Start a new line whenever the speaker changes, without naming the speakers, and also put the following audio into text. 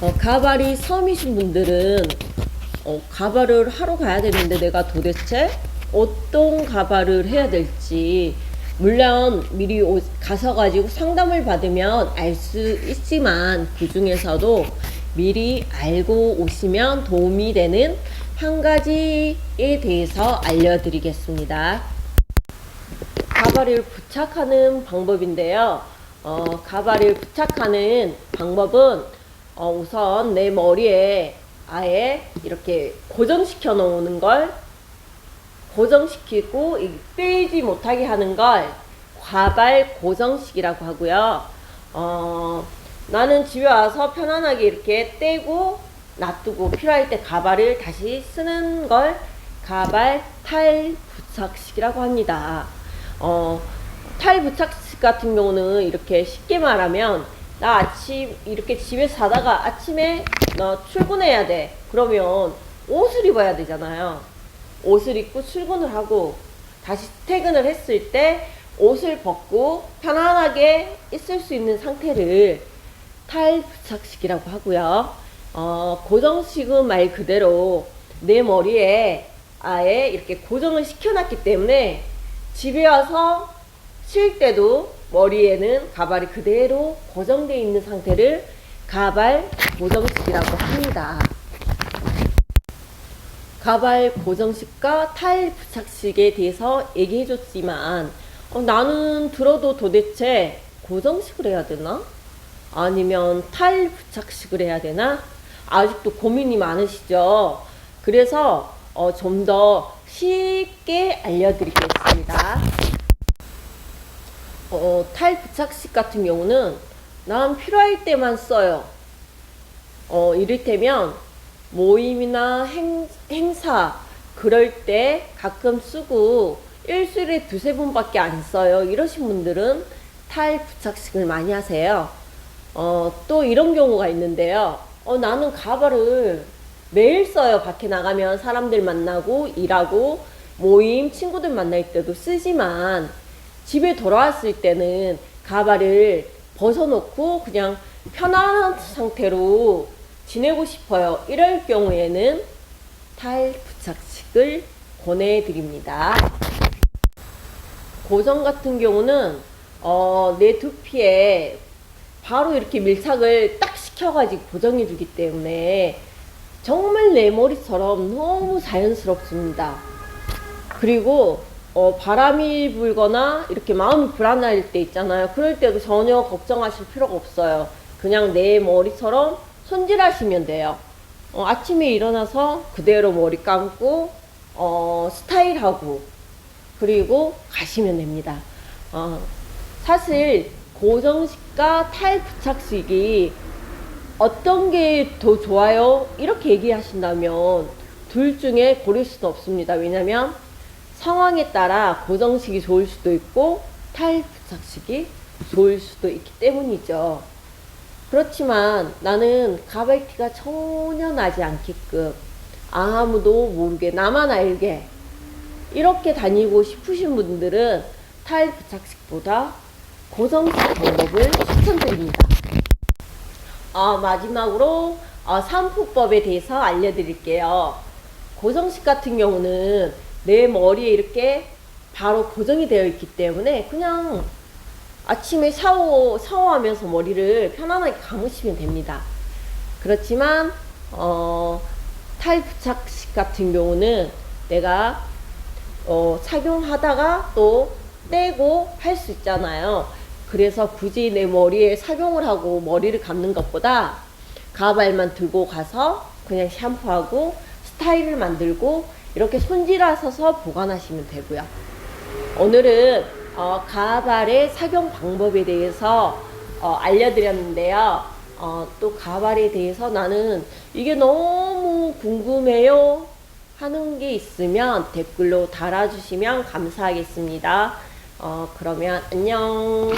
어, 가발이 섬이신 분들은 어, 가발을 하러 가야 되는데 내가 도대체 어떤 가발을 해야 될지 물론 미리 오- 가서 가지고 상담을 받으면 알 수 있지만 그 중에서도 미리 알고 오시면 도움이 되는 한 가지에 대해서 알려드리겠습니다. 가발을 부착하는 방법인데요. 어, 가발을 부착하는 방법은 어, 우선 내 머리에 아예 이렇게 고정시켜 놓는 걸 고정시키고 이 빼지 못하게 하는 걸 과발 고정식이라고 하고요. 어, 나는 집에 와서 편안하게 이렇게 떼고 놔두고 필요할 때 가발을 다시 쓰는 걸 가발 탈 부착식이라고 합니다. 어, 탈 부착식 같은 경우는 이렇게 쉽게 말하면 나 아침 이렇게 집에서 자다가 아침에 너 출근해야 돼. 그러면 옷을 입어야 되잖아요. 옷을 입고 출근을 하고 다시 퇴근을 했을 때 옷을 벗고 편안하게 있을 수 있는 상태를 탈부착식이라고 하고요. 어, 고정식은 말 그대로 내 머리에 아예 이렇게 고정을 시켜놨기 때문에 집에 와서 쉴 때도 머리에는 가발이 그대로 고정되어 있는 상태를 가발 고정식이라고 합니다. 가발 고정식과 탈 부착식에 대해서 얘기해 줬지만 어, 나는 들어도 도대체 고정식을 해야 되나? 아니면 탈 부착식을 해야 되나? 아직도 고민이 많으시죠? 그래서 어, 좀 더 쉽게 알려드리겠습니다. 어, 탈 부착식 같은 경우는 난 필요할 때만 써요. 어, 이를테면 모임이나 행, 행사 그럴 때 가끔 쓰고 일주일에 두세 번밖에 안 써요. 이러신 분들은 탈 부착식을 많이 하세요. 어, 또 이런 경우가 있는데요. 어, 나는 가발을 매일 써요. 밖에 나가면 사람들 만나고 일하고 모임 친구들 만날 때도 쓰지만 집에 돌아왔을 때는 가발을 벗어놓고 그냥 편안한 상태로 지내고 싶어요. 이럴 경우에는 탈 부착식을 권해드립니다. 고정 같은 경우는 어, 내 두피에 바로 이렇게 밀착을 딱 시켜가지고 고정해주기 때문에 정말 내 머리처럼 너무 자연스럽습니다. 그리고 어, 바람이 불거나 이렇게 마음이 불안할 때 있잖아요. 그럴 때도 전혀 걱정하실 필요가 없어요. 그냥 내 머리처럼 손질하시면 돼요. 어, 아침에 일어나서 그대로 머리 감고 어, 스타일하고 그리고 가시면 됩니다. 어, 사실 고정식과 탈부착식이 어떤 게 더 좋아요? 이렇게 얘기하신다면 둘 중에 고를 수도 없습니다. 왜냐면 상황에 따라 고정식이 좋을 수도 있고 탈부착식이 좋을 수도 있기 때문이죠. 그렇지만 나는 가발 티가 전혀 나지 않게끔 아무도 모르게 나만 알게 이렇게 다니고 싶으신 분들은 탈부착식보다 고정식 방법을 추천드립니다. 어, 마지막으로 어, 산포법에 대해서 알려드릴게요. 고정식 같은 경우는 내 머리에 이렇게 바로 고정이 되어 있기 때문에 그냥 아침에 샤워, 샤워하면서 머리를 편안하게 감으시면 됩니다. 그렇지만, 어, 탈부착식 같은 경우는 내가, 어, 착용하다가 또 떼고 할 수 있잖아요. 그래서 굳이 내 머리에 착용을 하고 머리를 감는 것보다 가발만 들고 가서 그냥 샴푸하고 스타일을 만들고 이렇게 손질하셔서 보관하시면 되고요. 오늘은 어, 가발의 착용 방법에 대해서 어, 알려드렸는데요. 어, 또 가발에 대해서 나는 이게 너무 궁금해요 하는 게 있으면 댓글로 달아주시면 감사하겠습니다. 어, 그러면 안녕.